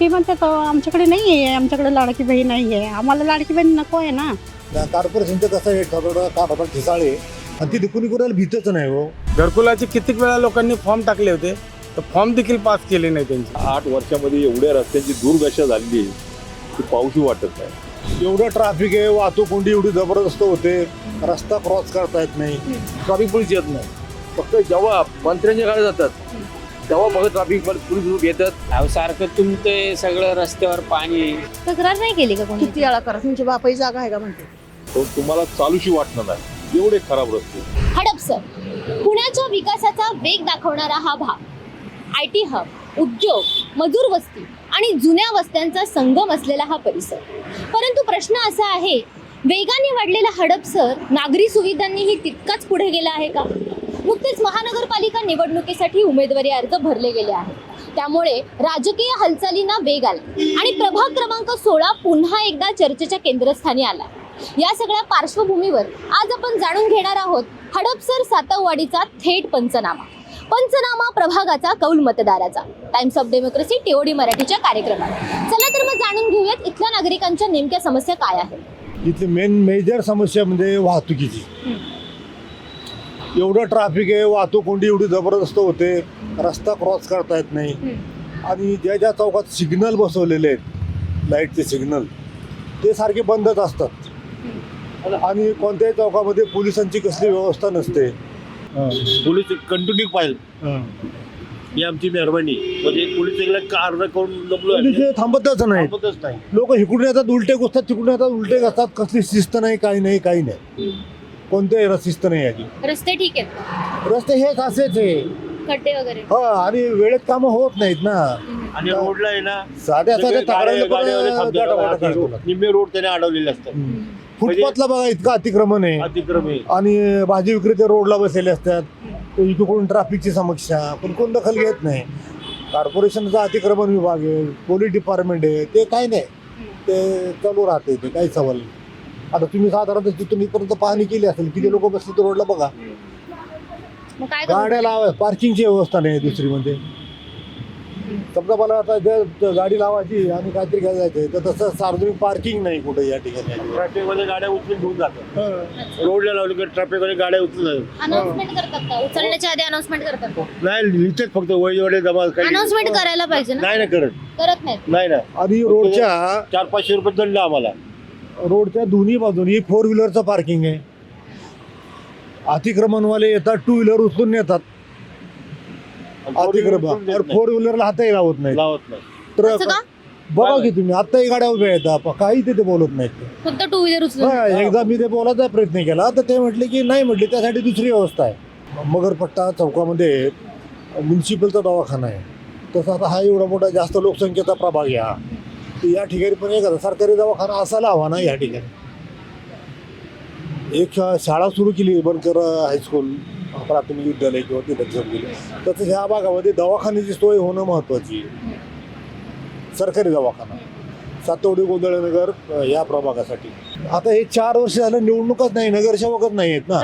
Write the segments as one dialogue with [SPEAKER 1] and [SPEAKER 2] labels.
[SPEAKER 1] ते म्हणतात "अं, आमच्याकडे नाही आहे आमच्याकडे लाडकी बहीण नाही आहे आम्हाला लाडकी बहीण नको आहे ना.
[SPEAKER 2] कॉर्पोरेशनचं कसं आहे ठरवलं काढा ठिसाळे आणि ती कुणी कुणाला भीतच नाही हो.
[SPEAKER 3] घरकुलाचे कित्येक वेळा लोकांनी फॉर्म टाकले होते तर फॉर्म देखील पास केले नाही त्यांचे.
[SPEAKER 4] आठ वर्षामध्ये एवढ्या रस्त्यांची दुर्दशा झालेली आहे की पाऊसही वाटत नाही.
[SPEAKER 2] एवढं ट्रॅफिक आहे वाहतूक कोंडी एवढी जबरदस्त होते रस्ता क्रॉस करता येत नाही
[SPEAKER 5] ट्रॅफिक पोलीस येत नाही. फक्त जेव्हा मंत्र्यांच्या गाड्या जातात तेव्हा फक्त ट्रॅफिक पोलीस ग्रुप येतात.
[SPEAKER 6] अहो सारखं तुमचं सगळं रस्त्यावर पाणी
[SPEAKER 7] तक्रार नाही केली का कोणी?
[SPEAKER 1] किती वेळा करा? तुमची बापाई जागा आहे का म्हणते?
[SPEAKER 4] तो तुम्हाला चालूशी वाटणार नाही. एवढे खराब रस्ते.
[SPEAKER 7] हडपसर पुण्याच्या विकासाचा वेग दाखवणारा हा भाग. आय टी हब उद्योग मजूर वस्ती आणि जुन्या वस्त्यांचा संगम असलेला हा परिसर. परंतु प्रश्न असा आहे वेगाने वाढलेला हडपसर नागरी सुविधांनीही तितकाच पुढे गेला आहे का? नुकतेच महानगरपालिका निवडणुकीसाठी उमेदवारी अर्ज भरले गेले आहेत. त्यामुळे राजकीय हालचालींना वेग आला आणि प्रभाग क्रमांक सोळा पुन्हा एकदा चर्चेच्या केंद्रस्थानी आला. या सगळ्या पार्श्वभूमीवर आज आपण जाणून घेणार आहोत हडपसर सातववाडीचा थेट पंचनामा. पंचनामा प्रभागाचा कौल मतदाराचा. टाइम्स ऑफ डेमोक्रेसी टीओडी मराठीच्या कार्यक्रमात. चला तर मग जाणून घेऊयात इथल्या नागरिकांच्या नेमक्या समस्या काय आहेत.
[SPEAKER 2] इथली मेन मेजर समस्या म्हणजे वाहतुकीची. एवढं ट्रॅफिक आहे वाहतूक कोंडी एवढी जबरदस्त होते रस्ता क्रॉस करता येत नाही. आणि ज्या ज्या चौकात सिग्नल बसवलेले आहेत लाईटचे सिग्नल ते सारखे बंदच असतात. आणि कोणत्याही चौकामध्ये पोलिसांची कसली व्यवस्था नसते.
[SPEAKER 8] पोलीस कंटिन्यू पाहिजे ही. आमची मेहरबानी. म्हणजे पोलीस कार करून
[SPEAKER 2] नाही
[SPEAKER 8] थांबतच नाही
[SPEAKER 2] लोक इकडून येतात उलटे घुसतात तिकडून येतात उलटे घसतात. कसली शिस्त नाही काही नाही काही नाही. कोणत्याही र- शिस्त नाही याची.
[SPEAKER 7] रस्ते ठीक आहेत
[SPEAKER 2] रस्ते हेच असेच आहे.
[SPEAKER 7] खड्डे वगैरे?
[SPEAKER 2] हो आणि वेळेत कामं होत नाहीत ना.
[SPEAKER 8] आणि रोडला आहे ना
[SPEAKER 2] साध्या
[SPEAKER 8] सगळे
[SPEAKER 2] साध्या
[SPEAKER 8] गाड्या-
[SPEAKER 2] तक्रारीला पण
[SPEAKER 8] थांबतात. निम्मे रोड त्याने अडवलेले असतात.
[SPEAKER 2] हम्म. फुटपाथला बघा इतकं अतिक्रमण आहे.
[SPEAKER 8] अतिक्रम आहे.
[SPEAKER 2] आणि भाजी विक्रेते रोडला बसलेले असतात. तर इकडून ट्रॅफिकची समस्या पण कोण दखल घेत नाही. कॉर्पोरेशनचा अतिक्रमण विभाग आहे पोलीस डिपार्टमेंट आहे ते काय नाही. ते चालू राहते ते काही सवाल नाही. आता तुम्ही साधारणतः तिथून इथपर्यंत पाहणी केली असेल किती लोक बसले तर रोडला बघा.
[SPEAKER 7] मग काय करू?
[SPEAKER 2] गाड्या लावा पार्किंगची व्यवस्था नाही दुसरी म्हणजे. समजा मला आता जर गाडी लावायची आणि काहीतरी घ्यायला जायचंय तर तसं सार्वजनिक पार्किंग नाही कुठे या ठिकाणी.
[SPEAKER 8] ट्रॅफिकमध्ये गाड्या उचलून घेऊन जातात. रोडला लावली की ट्रॅफिकमध्ये गाड्या उचलून जातात.
[SPEAKER 7] अनाउन्समेंट करतात का? उचलण्याच्या आधी अनाउन्समेंट करतात का?
[SPEAKER 8] नाही लिहितेच फक्त वय वडे जमा काही
[SPEAKER 7] अनाउन्समेंट करायला पाहिजे ना?
[SPEAKER 8] नाही ना करत.
[SPEAKER 7] करत नाहीत.
[SPEAKER 8] नाही ना
[SPEAKER 2] आणि रोडच्या
[SPEAKER 8] चार पाचशे रुपये दंड आम्हाला.
[SPEAKER 2] रोडच्या दोन्ही बाजूनी फोर व्हीलरचं पार्किंग आहे. अतिक्रमणवाले येतात टू व्हीलर उचलून नेतात. अतिक्रमण
[SPEAKER 8] लावत
[SPEAKER 2] फोर व्हीलरला हातही लावत नाही
[SPEAKER 8] नाही
[SPEAKER 2] ट्रक बघा की तुम्ही आत्ताही गाड्या उभ्या आहेत काही तिथे बोलत नाहीत.
[SPEAKER 7] फक्त टू व्हीलर उचलून
[SPEAKER 2] हा, एकदा मी ते बोलायचा प्रयत्न केला तर ते म्हटले की नाही म्हटले त्यासाठी दुसरी व्यवस्था आहे. मगरपट्टा चौकामध्ये म्युन्सिपलचा दवाखाना आहे. तसं आता हा एवढा मोठा जास्त लोकसंख्येचा प्रभाग आहे हा. या ठिकाणी पण एखादा सरकारी दवाखाना असायला हवा ना या ठिकाणी. एक शाळा सुरू केली बनकर हायस्कूल प्राथमिक विद्यालय किंवा तिथं सुरू केली तसं ह्या भागामध्ये दवाखान्याची सोय होणं महत्त्वाची आहे. सरकारी दवाखाना सातवडी गोंधळनगर या प्रभागासाठी. आता हे चार वर्ष झालं निवडणूकच नाही नगरसेवकच नाही आहेत ना.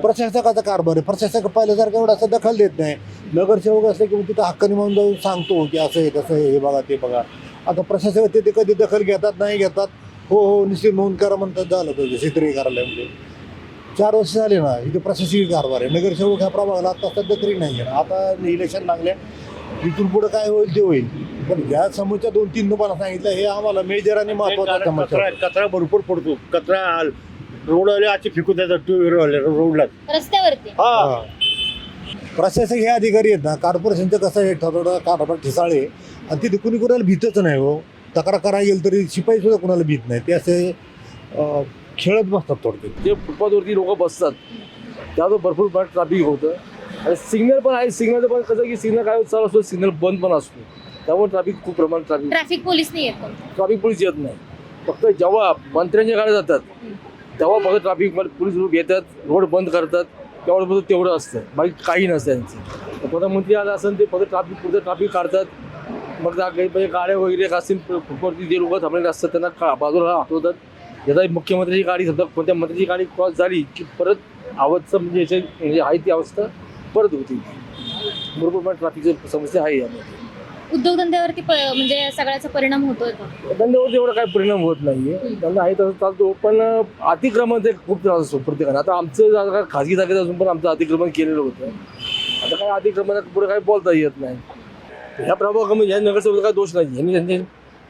[SPEAKER 7] प्रशासकाचा
[SPEAKER 2] कारभार आहे. प्रशासक पहिल्यासारखं एवढं असं दखल देत नाही. नगरसेवक असले की तिथं हक्काने म्हणून जाऊन सांगतो की असं आहे तसं आहे हे बघा ते बघा. आता प्रशासक ते ते कधी दखल घेतात नाही घेतात हो हो निश्चित नोंद करा म्हणतात झालं तर क्षेत्रीय कार्यालयामध्ये चार वर्ष झाले ना इथे प्रशासकीय कारभार आहे. नगरसेवक ह्या प्रभागाला आता सध्या तरी नाही आहे आता इलेक्शन लागल्या इथून पुढे काय होईल ते होईल. पण या समोरच्या दोन तीन तुम्हाला सांगितलं हे आम्हाला मेजर आणि महत्त्वाचा समस्या
[SPEAKER 8] कचरा भरपूर पडतो. कचरा रोडवाले आजचे फेकून देतात टू व्हीलरवाले रोडला
[SPEAKER 7] रस्त्यावरती?
[SPEAKER 8] हा.
[SPEAKER 2] हा. प्रशासक हे अधिकारी आहेत ना कॉर्पोरेशनचं कसं आहे ठरवलं कारभार ठिसाळे आणि तिथे कुणी कुणाला भीतच नाही हो. तक्रार करायला गेलं तरी शिपाई सुद्धा कुणाला भीत नाही. ते असे खेळत बसतात थोडक्यात.
[SPEAKER 5] जे फुटपाथवरती लोक बसतात त्यावर भरपूर प्रमाणात ट्रॅफिक होतं. आणि सिग्नल पण आहे सिग्नल पण कसं की सिग्नल काय चालू असतो सिग्नल बंद पण असतो. त्यामुळे ट्रॅफिक खूप प्रमाणात ट्रॅफिक
[SPEAKER 7] ट्रॅफिक पोलीस नाही येत
[SPEAKER 5] ट्रॅफिक पोलीस येत नाही. फक्त जेव्हा मंत्र्यांच्या गाड्या जातात तेव्हा फक्त ट्रॅफिक पोलीस येतात रोड बंद करतात. तेवढं फक्त तेवढं असतं. बाकी काही नसतं त्यांचं. प्रधानमंत्री आला असेल ते फक्त ट्राफिक पुढचं ट्राफिक काढतात. मग काही म्हणजे गाड्या वगैरे असतील फुटपाथवरती जे लोक थांबलेले असतात त्यांना का बाजूला हटवतात यदा मुख्यमंत्र्याची गाडी समजा कोणत्या मंत्र्याची गाडी क्रॉस झाली की परत आवडचं म्हणजे याच्या म्हणजे आहे ती अवस्था परत होती. बरोबर पण ट्रॅफिकची समस्या आहे यामध्ये.
[SPEAKER 7] उद्योगधंद्यावरती प- म्हणजे सगळ्याचा परिणाम होतोय का?
[SPEAKER 5] धंद्यावर एवढा काही परिणाम होत नाहीये. धंदा आहे तसं चालतो पण अतिक्रमण खूप त्रास असतो प्रत्येकाने आता आमचं जागा खाजगी जागेत असून पण आमचं अतिक्रमण केलेलं होतं. आता काय अतिक्रमणात पुढे काही बोलता येत नाही. ह्या प्रभाव कमी ह्या नगरसेवक काय दोष नाही यांनी त्यांच्या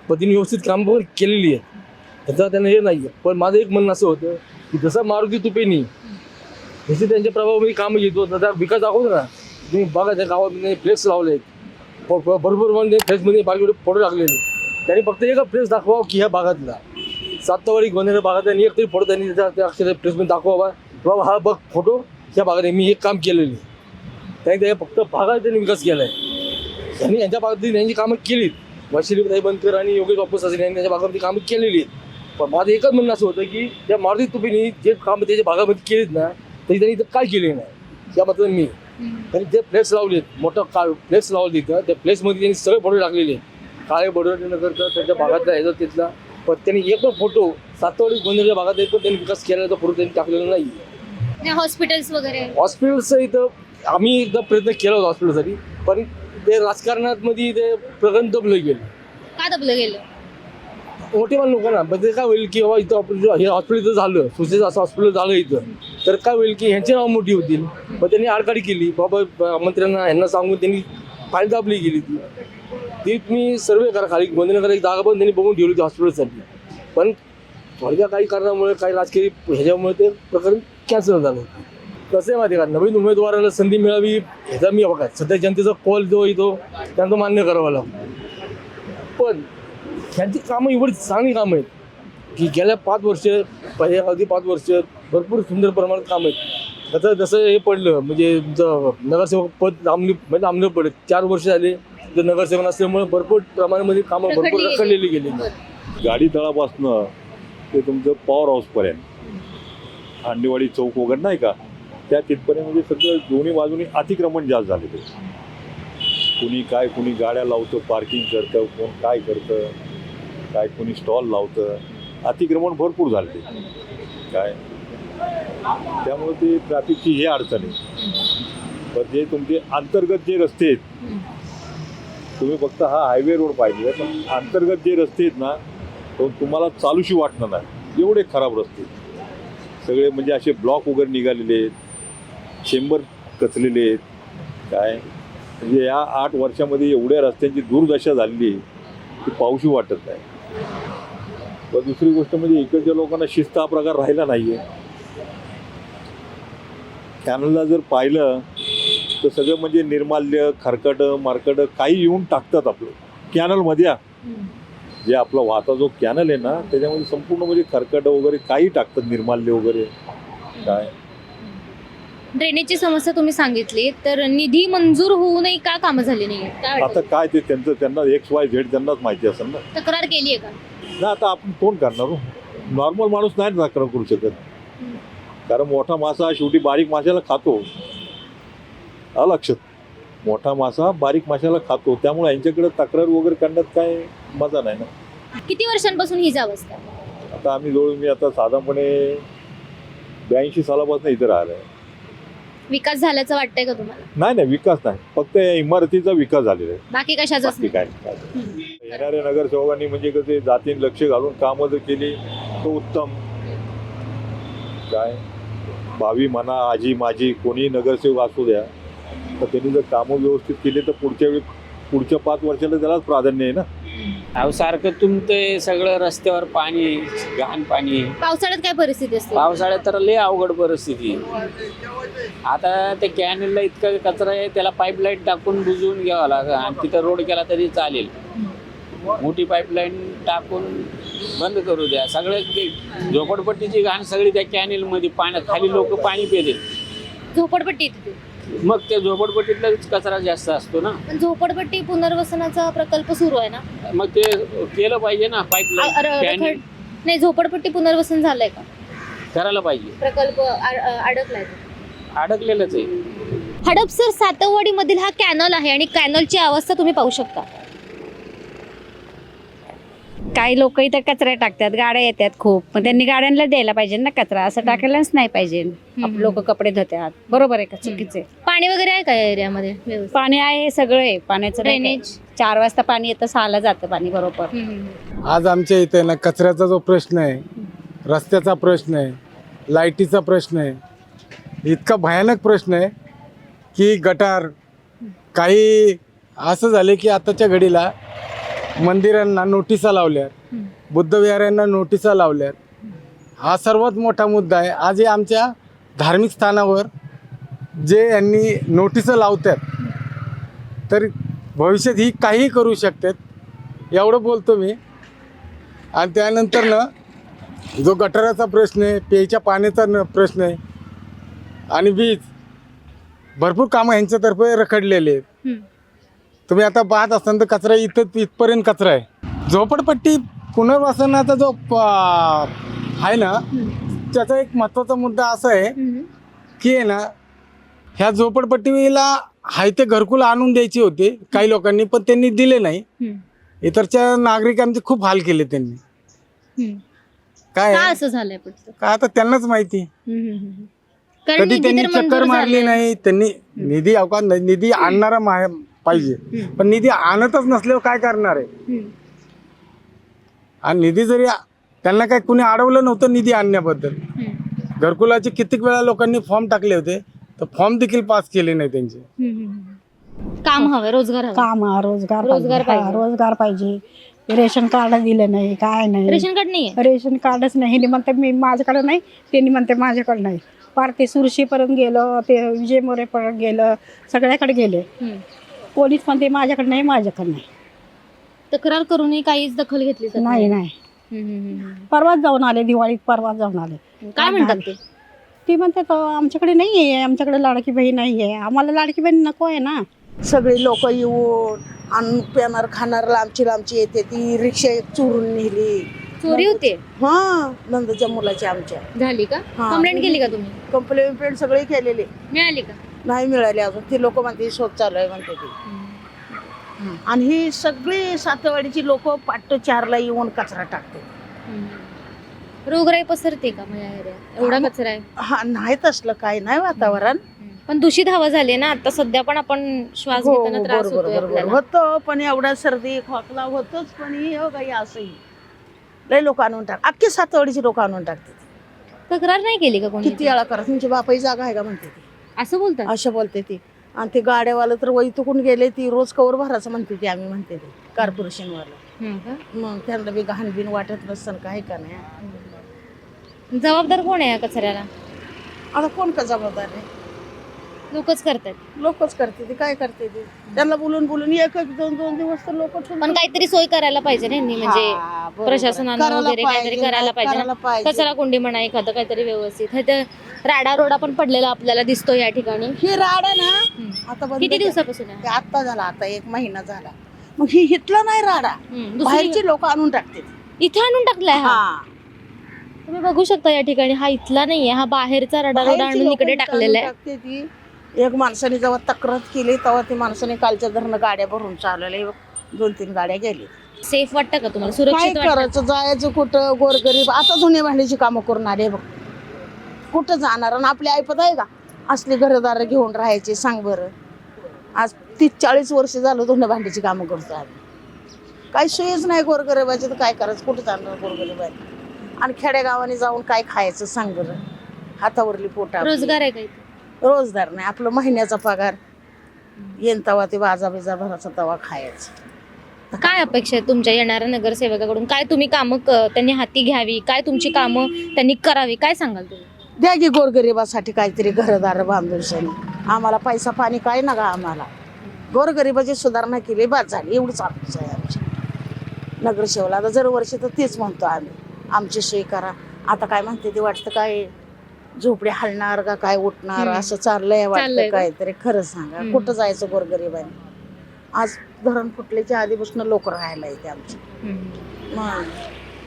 [SPEAKER 5] पद्धतीने व्यवस्थित काम पण केलेली आहे त्याचं त्यांना हे नाही पण माझं एक म्हणणं असं होतं की जसं मारुती तुपेनी जसे त्यांच्या प्रभावामध्ये कामं घेतो त्याचा विकास दाखवतो ना. तुम्ही बघा त्या गावामध्ये फ्लेक्स लावले भ- भरपूर म्हणजे फेसमध्ये बाकी फोटो टाकलेले. त्यांनी फक्त एक प्रेस दाखवा की ह्या भागातला सातवाडी गोंधळ भागात आणि एक तरी फोटो त्यांनी त्या त्या अक्षर प्रेसमध्ये दाखवावा बाबा हा बघ फोटो ह्या भागात आहे, मी हे काम केलेलं आहे. त्यांनी त्या फक्त भागात त्यांनी विकास केला आहे त्यांनी यांच्या भागातली त्यांची कामं केलीत. वशिली बनकर आणि योगेश बापू असेल यांनी त्यांच्या भागामध्ये कामं केलेली आहेत. पण माझं एकच म्हणणं असं होतं की त्या मारुती तुपीने जे कामं त्याच्या भागामध्ये केलीत ना तरी त्यांनी काय केले नाही. त्याबद्दल मी त्यांनी जे फ्लेक्स लावलेत मोठं का फ्लेक्स लावले तिथं त्या फ्लेक्समध्ये त्यांनी सगळे फोटो टाकलेले काळे बडोदे नगरचा त्यांच्या भागातला ह्याचा तिथला. पण त्यांनी एक पण फोटो सातवाडी गोंधळच्या भागात एक पण त्यांनी विकास केलेला फोटो त्यांनी टाकलेला नाही.
[SPEAKER 7] हॉस्पिटल्स वगैरे.
[SPEAKER 5] हॉस्पिटलचं इथं आम्ही एकदा प्रयत्न केला होता हॉस्पिटलसाठी पण ते राजकारणात मध्ये ते प्रकरण दबलं गेलं.
[SPEAKER 7] का दबलं गेलं?
[SPEAKER 5] मोठे पण लोक ना पण ते काय होईल की बाबा इथं ऑपरेशन हे हॉस्पिटल जर झालं सुसेज असं हॉस्पिटल झालं इथं. तर काय होईल की ह्यांची नाव मोठी होतील. मग त्यांनी आडकाडी केली. बाबा मंत्र्यांना ह्यांना सांगून त्यांनी पाणी दाबली गेली ती. ती तुम्ही सर्वे करा खाली. गोंधळनगर एक जागा पण त्यांनी बघून ठेवली होती हॉस्पिटलसाठी पण थोडक्या काही कारणामुळे काही राजकीय ह्याच्यामुळे ते प्रकरण कॅन्सल झालं कसं आहे माहिती आहे का? नवीन उमेदवाराला संधी मिळावी ह्याचा मी बघा सध्या जनतेचा कॉल जो येतो त्यांना मान्य करावा लागतो. पण ह्यांची कामं एवढी चांगली कामं आहेत की गेल्या पाच वर्ष पहिल्या अगदी पाच वर्ष भरपूर सुंदर प्रमाणात काम आहेत. आता जसं हे पडलं म्हणजे तुमचं नगरसेवक पद आमली म्हणजे आमलं पडलं. चार वर्ष झाले तर नगरसेवक असल्यामुळे भरपूर प्रमाणामध्ये कामं भरपूर
[SPEAKER 7] रखडली
[SPEAKER 5] रखडलेली गेली.
[SPEAKER 4] गाडी तळापासनं ते तुमचं पॉवर हाऊसपर्यंत अंडेवाडी चौक वगैरे नाही का? त्या तिथपर्यंत म्हणजे सगळं दोन्ही बाजूनी अतिक्रमण जास्त झालेलं आहे. कुणी काय कुणी गाड्या लावतं पार्किंग करतं कोण काय करतं. काय कोणी स्टॉल लावतं. अतिक्रमण भरपूर झाले काय? त्यामुळे ते ट्रॅफिकची हे अडचण आहे. पण जे तुमचे अंतर्गत जे रस्ते आहेत तुम्ही फक्त हा हायवे रोड पाहिजे. पण अंतर्गत जे रस्ते आहेत ना तो तुम्हाला चालूशी वाटणार नाही. एवढे खराब रस्ते सगळे म्हणजे असे ब्लॉक वगैरे निघालेले आहेत. चेंबर कचलेले आहेत. काय? म्हणजे या आठ वर्षामध्ये एवढ्या रस्त्यांची दुर्दशा झालेली आहे की पाऊशी वाटत नाही. व दुसरी गोष्ट म्हणजे इकडच्या लोकांना शिस्त हा प्रकार राहिला नाही आहे कॅनलला जर पाहिलं तर सगळं म्हणजे निर्माल्य खरकट मारकटं काही येऊन टाकतात आपलं. कॅनलमध्ये जे आपला वाहता जो कॅनल आहे ना त्याच्यामध्ये संपूर्ण म्हणजे खरकट वगैरे काही टाकतात निर्माल्य वगैरे. काय?
[SPEAKER 7] ड्रेनेजची समस्या तुम्ही सांगितली तर निधी मंजूर होऊनही का कामं झाली नाही काय
[SPEAKER 4] आता
[SPEAKER 7] वाटतं?
[SPEAKER 4] काय ते त्यांचं त्यांना एक्स वाय झेड त्यांनाच माहिती असेल ना.
[SPEAKER 7] तक्रार केली आहे का?
[SPEAKER 4] ना आता आपण कोण करणार नॉर्मल माणूस नाही तक्रार करू शकत. कारण मोठा मासा हा शेवटी बारीक माशाला खातो. हा लक्षात मोठा मासा बारीक माशाला खातो. त्यामुळे यांच्याकडे तक्रार वगैरे करण्यात काय मजा नाही ना.
[SPEAKER 7] किती वर्षांपासून हीच अवस्था?
[SPEAKER 4] आता आम्ही जवळ मी आता साधारणपणे ब्याऐंशी सालापासून इथं राहिलो आहे.
[SPEAKER 7] विकास झाल्याचं वाटतंय का तुम्हाला?
[SPEAKER 4] नाही नाही विकास नाही. फक्त या इमारतीचा विकास झालेला आहे.
[SPEAKER 7] बाकी कशाचाच
[SPEAKER 4] बाकी
[SPEAKER 7] नाही
[SPEAKER 4] काय. येणाऱ्या नगरसेवकांनी म्हणजे कसे जातीन लक्ष घालून कामं जर केली तर उत्तम. काय? भावी म्हणा आजी माझी कोणी नगरसेवक असू द्या तर त्यांनी जर कामं व्यवस्थित केली तर पुढच्या वेळी पुढच्या पाच वर्षाला त्यालाच प्राधान्य आहे ना?
[SPEAKER 6] अहो सारखं तुमते सगळं रस्त्यावर पाणी घाण पाणी
[SPEAKER 7] पावसाळ्यात काय परिस्थिती असते?
[SPEAKER 6] पावसाळ्यात तर लय अवघड परिस्थिती आहे. आता ते कॅनलला इतका कचरा आहे त्याला पाईपलाईन टाकून बुजवून घ्यावं लागेल. आणि तिथं रोड केला तरी चालेल. मोठी पाईपलाईन टाकून बंद करू द्या. सगळे ते झोपडपट्टीची घाण सगळी त्या कॅनेलमध्ये पाण्यात खाली लोक पाणी पिते
[SPEAKER 7] झोपडपट्टी आहे तिथे?
[SPEAKER 6] मग त्या झोपडपट्टीतलाच कचरा जास्त असतो ना?
[SPEAKER 7] पण झोपडपट्टी पुनर्वसनाचा प्रकल्प सुरू आहे ना?
[SPEAKER 6] मग ते केलं पाहिजे ना
[SPEAKER 7] अ- रखड- नाही झोपडपट्टी पुनर्वसन झालंय का?
[SPEAKER 6] करायला पाहिजे.
[SPEAKER 7] प्रकल्प अ- अडकलाय.
[SPEAKER 6] अडकलेलंच आहे.
[SPEAKER 7] हडपसर सातववाडी मधील हा कॅनल आहे आणि कॅनलची अवस्था तुम्ही पाहू शकता.
[SPEAKER 9] काही लोक इथं कचरा टाकतात गाड्या येतात खूप. पण त्यांनी गाड्यांना द्यायला पाहिजे ना कचरा. असं टाकायलाच नाही पाहिजे. लोक कपडे धुतात. बरोबर आहे का? चुकीचे
[SPEAKER 7] पाणी वगैरे आहे का या एरियामध्ये? व्यवस्थित?
[SPEAKER 9] पाणी आहे सगळं आहे. पाण्याचं नाही काय.
[SPEAKER 7] ड्रेनेज
[SPEAKER 9] चार वाजता पाणी येतं सहाला जातं पाणी बरोबर.
[SPEAKER 3] आज आमच्या इथे ना कचऱ्याचा जो प्रश्न आहे रस्त्याचा प्रश्न आहे लाईटीचा प्रश्न आहे इतका भयानक प्रश्न आहे की गटार काही असं झाले की आताच्या घडीला मंदिरांना नोटिसा लावल्यात. बुद्धविहारांना नोटिसा लावल्यात. हा सर्वात मोठा मुद्दा आहे. आज हे आमच्या धार्मिक स्थानावर जे यांनी नोटिसं लावतात तर भविष्यात ही काहीही करू शकतात. एवढं बोलतो मी. आणि त्यानंतर ना जो गटाराचा प्रश्न आहे प्यायच्या पाण्याचा न प्रश्न आहे आणि वीज भरपूर कामं ह्यांच्यातर्फे रखडलेले आहेत. तुम्ही आता पाहत असाल तर कचरा इथं इथपर्यंत कचरा आहे झोपडपट्टी पुनर्वसनाचा जो आहे ना त्याचा एक महत्त्वाचा मुद्दा असा आहे. की आहे ना ह्या झोपडपट्टीला हाय ते घरकुल आणून द्यायचे होते काही लोकांनी पण त्यांनी दिले नाही. इतरच्या नागरिकांचे खूप हाल केले त्यांनी. काय?
[SPEAKER 7] असं झालंय
[SPEAKER 3] काय आता त्यांनाच माहिती कधी त्यांनी चक्कर मारली. नाही त्यांनी निधी अवकाश निधी आणणारा पाहिजे. पण निधी आणतच नसल्यावर काय करणार आहे. आणि निधी जरी त्यांना काय कुणी अडवलं नव्हतं निधी आणण्याबद्दल. घरकुलाचे कित्येक वेळा लोकांनी फॉर्म टाकले होते तर फॉर्म देखील पास केले नाही त्यांचे.
[SPEAKER 7] काम हवं रोजगार हवं.
[SPEAKER 1] काम हा, रोजगार
[SPEAKER 7] रोजगार
[SPEAKER 1] पाहिजे. हा. रोजगार पाहिजे. रेशन कार्ड दिलं नाही काय नाही.
[SPEAKER 7] रेशन कार्ड नाहीये?
[SPEAKER 1] रेशन कार्डच नाही. हे म्हणते मी माझ्याकडे नाही. त्यांनी म्हणते माझ्याकडे नाही. पार ते सुरशीपर्यंत गेलं ते विजय मोरेपर्यंत गेलं सगळ्याकडे गेले.
[SPEAKER 7] हम्म.
[SPEAKER 1] पोलीस म्हणते माझ्याकडे नाही माझ्याकडे नाही.
[SPEAKER 7] तक्रार करूनही काहीच दखल घेतली जात
[SPEAKER 1] नाही नाही.
[SPEAKER 7] हम्म, हम्म, हम्म.
[SPEAKER 1] परवाच जाऊन आले दिवाळीत परवाच जाऊन आले.
[SPEAKER 7] काय म्हणतात ते?
[SPEAKER 1] ती म्हणते तो आमच्याकडे नाही आहे आमच्याकडे लाडकी बहीण नाही आहे आम्हाला लाडकी बहीण नको आहे ना.
[SPEAKER 10] सगळी लोक येऊन आणि पेणार खाणार लांबची लांबची येते ती रिक्षा चोरून नेली.
[SPEAKER 7] चोरी होते?
[SPEAKER 10] हा नंदच्या मुलाची आमच्या.
[SPEAKER 7] झाली का?
[SPEAKER 10] हा.
[SPEAKER 7] कंप्लेंट केली का तुम्ही?
[SPEAKER 10] कंप्लेंट सगळे केलेले.
[SPEAKER 7] मिळाली का?
[SPEAKER 10] नाही मिळाले अजून. ती लोक म्हणते शोध चालू आहे म्हणते ती. आणि ही सगळी सातवाडीची लोक पाट्ट चारला येऊन कचरा टाकते
[SPEAKER 7] रोगराई पसरते का माझ्या एवढा
[SPEAKER 10] हा,
[SPEAKER 7] कचरा आहे.
[SPEAKER 10] हा नाही तसलं काही नाही वातावरण.
[SPEAKER 7] पण दूषित हवा झाली ना आता सध्या पण आपण श्वास
[SPEAKER 10] हो
[SPEAKER 7] घेताना त्रास
[SPEAKER 10] बरोबर
[SPEAKER 7] होतोय
[SPEAKER 10] बरोबर.
[SPEAKER 7] आपल्याला.
[SPEAKER 10] होतं पण एवढा सर्दी खोकला होतच पण ही हो काही असंही. लय लोक आणून टाक अख्खी सातवाडीची लोक आणून टाकते
[SPEAKER 7] तक्रार नाही केली का कोणी?
[SPEAKER 10] किती वेळा करा तुमची बापाई जागा आहे का? म्हणते ती.
[SPEAKER 7] असं बोलतात?
[SPEAKER 10] अशा बोलते ती. आणि ते गाड्यावाला तर वैतुकून गेले ती रोज कवर भरायचं म्हणते ती आम्ही म्हणते ती कॉर्पोरेशनवाला.
[SPEAKER 7] हं का?
[SPEAKER 10] मग त्यांना बी घाण बिन वाटत नसन काय का नाही?
[SPEAKER 7] जबाबदार कोण आहे या कचऱ्याला?
[SPEAKER 10] आता कोण का जबाबदार आहे?
[SPEAKER 7] लोकच करतात.
[SPEAKER 10] लोकच करते ती काय करते ती? त्यांना बोलून बोलून एक एक दोन दोन दिवस तर लोक
[SPEAKER 7] पण काहीतरी सोय करायला पाहिजे ना यांनी म्हणजे प्रशासनानं वगैरे काहीतरी करायला पाहिजे. कचरा कुंडी म्हणा एखादं काहीतरी व्यवस्थित. हे तर राडा रोडा पण पडलेला आपल्याला दिसतो या ठिकाणी.
[SPEAKER 10] ही राड आहे ना. आता बंद
[SPEAKER 7] किती
[SPEAKER 10] केलं.
[SPEAKER 7] दिवसापासून आहे?
[SPEAKER 10] ते आत्ता झाला आता एक महिना झाला. मग ही हितला नाही राडा.
[SPEAKER 7] हम्म, दुसरी-
[SPEAKER 10] बाहेरची लोक आणून टाकते
[SPEAKER 7] इथे आणून टाकलाय हा?
[SPEAKER 10] हा.
[SPEAKER 7] तुम्ही बघू शकता या ठिकाणी हा इथला नाहीये हा बाहेरचा रडा रोडा
[SPEAKER 10] बाहेरची
[SPEAKER 7] आणून इकडे टाकलेला आहे.
[SPEAKER 10] टाकते ती. एक माणसाने जेव्हा तक्रार केली तेव्हा ती माणसाने कालच्या धरणं गाड्या भरून चालवल्या. दोन तीन गाड्या गेली.
[SPEAKER 7] सेफ वाटतं का तुम्हाला?
[SPEAKER 10] काय
[SPEAKER 7] सुरक्षित वाटतं?
[SPEAKER 10] करायचं? जायचं कुठं? गोरगरीब. आता धुणे भांडीची कामं करून आले बघ. कुठं जाणार? आणि आपली ऐपत आहे का? असली घरदार घेऊन राहायची सांग बरं. आज तीस चाळीस वर्ष झालं धुणे भांडीची कामं करतो आम्ही. काही सोयच नाही गोरगरिबाची तर काय करायचं? कुठं जाणार गोरगरिबाची? आणि खेडेगावाने जाऊन काय खायचं सांग बरं. हातावरली पोटा
[SPEAKER 7] रोजगार आहे का इथे
[SPEAKER 10] रोजगार नाही आपलं महिन्याचा पगार. येन तवा ते बाजा बिजा भराचा तवा खायचं.
[SPEAKER 7] काय अपेक्षा आहे तुमच्या येणाऱ्या नगरसेवकाकडून? काय तुम्ही कामं क- त्यांनी हाती घ्यावी? काय तुमची कामं त्यांनी करावी? काय सांगाल तुम्ही?
[SPEAKER 10] द्या की गोरगरिबासाठी काहीतरी घरदार बांधून सनी. आम्हाला पैसा पाणी काय नका आम्हाला. गोरगरिबाची सुधारणा केली बाद झाली एवढीच अपेक्षा आहे आमची. नगरसेवला आता जर वर्षी तर तेच म्हणतो आम्ही. आमची सोय करा. आता काय म्हणते ते वाटतं काय? झोपडी हलणार का काय उठणार. असं चाललंय वाटतं? काहीतरी खरं सांगा. कुठं जायचं गोरगरिबाने आज धरण फुटल्याच्या आधीपासून लोक राहायला येते आमची. मग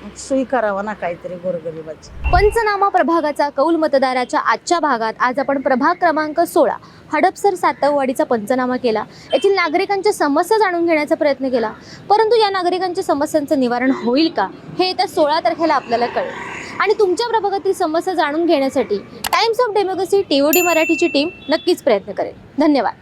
[SPEAKER 10] मग सोयी करावा ना काहीतरी गोरगरिबाची
[SPEAKER 7] पंचनामा प्रभागाचा कौल मतदाराच्या आजच्या भागात आज आपण प्रभाग क्रमांक सोळा हडपसर सातववाडीचा पंचनामा केला. येथील नागरिकांच्या समस्या जाणून घेण्याचा प्रयत्न केला. परंतु या नागरिकांच्या समस्यांचं निवारण होईल का? हे येत्या सोळा तारखेला आपल्याला कळेल. आणि तुमच्या प्रभागातील समस्या जाणून घेण्यासाठी times of democracy T O D मराठीची टीम नक्कीच प्रयत्न करेल. धन्यवाद.